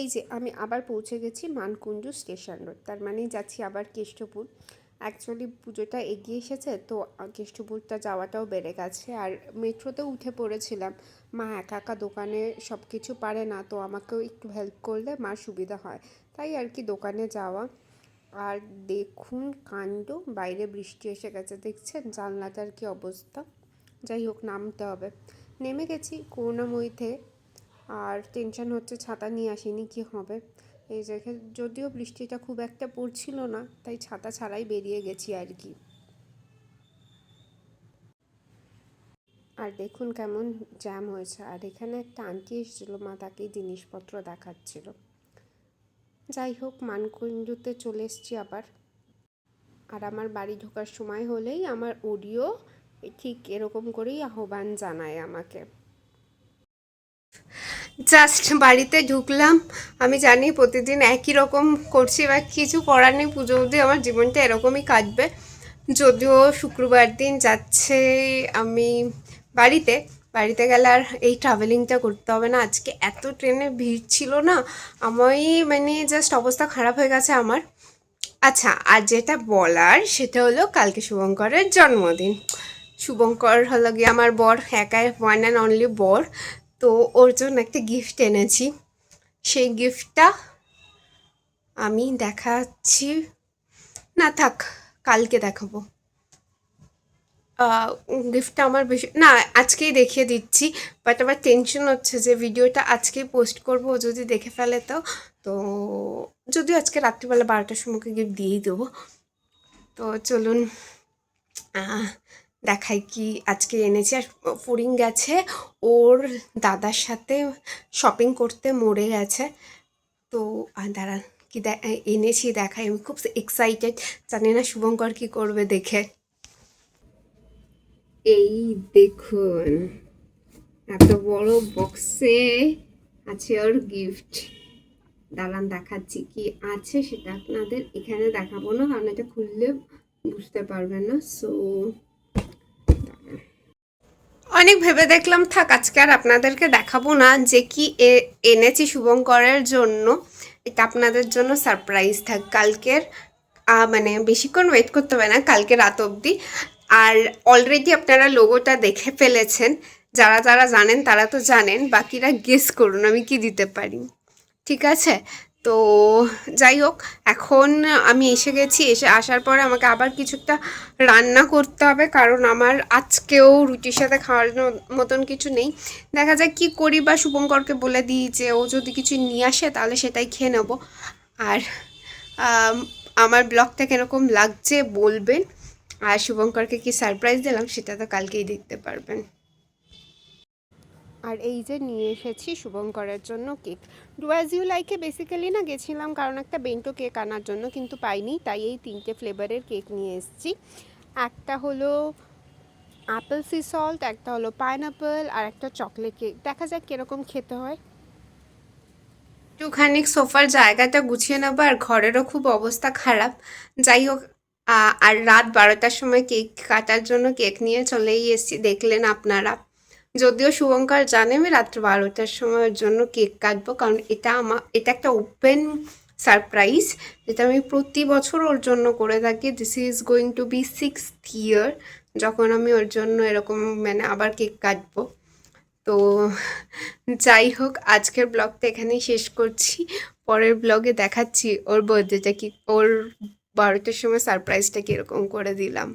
এই যে আমি আবার পৌঁছে গেছি মানকুণ্ডু স্টেশন রোড। তার মানে যাচ্ছি আবার কেষ্টপুর। অ্যাকচুয়ালি পুজোটা এগিয়ে এসেছে, তো কেষ্টপুরটা যাওয়াটাও বেড়ে গেছে। আর মেট্রোতে উঠে পড়েছিলাম। মা একা একা দোকানে সব কিছু পারে না, তো আমাকেও একটু হেল্প করলে মার সুবিধা হয়। তাই আর কি দোকানে যাওয়া। আর দেখুন কাণ্ড, বাইরে বৃষ্টি এসে গেছে, দেখছেন? জানলাটার কি অবস্থা? যাই হোক, নামতে হবে। নেমে গেছি করুণাময়ীতে আর টেনশন হচ্ছে, ছাতা নিয়ে আসিনি, কি হবে? এই দেখে যদিও বৃষ্টিটা খুব একটা পড়ছিল না, তাই ছাতা ছাড়াই বেরিয়ে গেছি আর কি। আর দেখুন কেমন জ্যাম হয়েছে। আর এখানে একটা আন্টি এসেছিল, মা তাকেই জিনিসপত্র দেখাচ্ছিল। যাই হোক, মানকুণ্ডুতে চলে এসেছি আবার। আর আমার বাড়ি ঢোকার সময় হলেই আমার অডিও ঠিক এরকম করেই আহ্বান জানায় আমাকে। জাস্ট বাড়িতে ঢুকলাম। আমি জানি প্রতিদিন একই রকম করছি বা কিছু করার নেই। পুজো অবধি আমার জীবনটা এরকমই কাটবে। যদিও শুক্রবার দিন যাচ্ছে আমি বাড়িতে। বাড়িতে গেলে আর এই ট্রাভেলিংটা করতে হবে না। আজকে এত ট্রেনে ভিড় ছিল না। আমি মানে জাস্ট অবস্থা খারাপ হয়ে গেছে আমার। আচ্ছা আর যেটা বলার সেটা হলো কালকে শুভঙ্করের জন্মদিন। শুভঙ্কর হলো গিয়ে আমার বর, একাই ওয়ান অ্যান্ড অনলি বর। তো ওর জন্য একটা গিফট এনেছি। সেই গিফটটা আমি দেখাচ্ছি। না, থাক, কালকে দেখাবো। গিফটটা আমার বেশি না, আজকেই দেখিয়ে দিচ্ছি বাট আমার টেনশন হচ্ছে যে ভিডিওটা আজকেই পোস্ট করব যদি দেখে ফেলে তো। তো যদিও আজকে রাত্রিবেলা বারোটার সময় গিফট দিয়েই দেবো। তো চলুন দেখাই কি আজকে এনেছি। আর ফরিং গেছে, ওর দাদার সাথে শপিং করতে মরে গেছে। তো দাঁড়ান, কি এনেছি, দেখাই। আমি খুব এক্সাইটেড জানি না শুভঙ্কর কি করবে দেখে। এই দেখুন, এত বড় বক্সে আছে ওর গিফট দাঁড়ান, দেখাচ্ছি কি আছে, সেটা আপনাদের এখানে দেখাবো না, কারণ এটা খুললে বুঝতে পারবেন না। সো অনেক ভেবে দেখলাম, থাক, আজকে আর আপনাদেরকে দেখাবো না যে কি এনেছি শুভঙ্করের জন্য। এটা আপনাদের জন্য সারপ্রাইজ থাক, কালকের মানে বেশিক্ষণ ওয়েট করতে হবে না, কালকে রাত অবধি। আর অলরেডি আপনারা লোগোটা দেখে ফেলেছেন। যারা যারা জানেন, তারা তো জানেন, বাকিরা গেস করুন আমি কি দিতে পারি। ঠিক আছে? তো যাই হোক, এখন আমি এসে গেছি, এসে আসার পরে আমাকে আবার কিছু একটা রান্না করতে হবে, কারণ আমার আজকেও রুটির সাথে খাওয়ার মতন কিছু নেই। দেখা যায় কি করি বা শুভঙ্করকে বলে দিই যে ও যদি কিছু নিয়ে আসে তাহলে সেটাই খেয়ে নেব। আর আমার ব্লগটা কীরকম লাগছে বলবেন, আর শুভঙ্করকে কি সারপ্রাইজ দিলাম সেটা তো কালকেই দেখতে পারবেন। আর এই যে নিয়ে এসেছি শুভঙ্করের জন্য কেক। ডু অ্যাজ ইউ লাইকে বেসিক্যালি না গেছিলাম, কারণ একটা বেন্টো কেক আনার জন্য কিন্তু পাইনি, তাই এই তিনটে ফ্লেভারের কেক নিয়ে এসেছি। একটা হলো অ্যাপেল সি সল্ট একটা হলো পাইনাপেল আর একটা চকলেট কেক দেখা যাক কীরকম খেতে হয়। একটুখানি সোফার জায়গাটা গুছিয়ে নেব, আর ঘরেরও খুব অবস্থা খারাপ। যাই হোক আর রাত বারোটার সময় কেক কাটার জন্য কেক নিয়ে চলেই এসেছি, দেখলেন আপনারা। যদিও শুভঙ্কর জানে আমি রাত্র বারোটার সময়ের জন্য কেক কাটবো, কারণ এটা আমার এটা একটা ওপেন সারপ্রাইজ যেটা আমি প্রতি বছর ওর জন্য করে থাকি। This is going to be six year যখন আমি ওর জন্য এরকম মানে আবার কেক কাটবো। তো যাই হোক, আজকের ব্লগটা এখানেই শেষ করছি। পরের ব্লগে দেখাচ্ছি ওর বার্থডেটা কি, ওর বারোটার সময় সারপ্রাইজটা কীরকম করে দিলাম।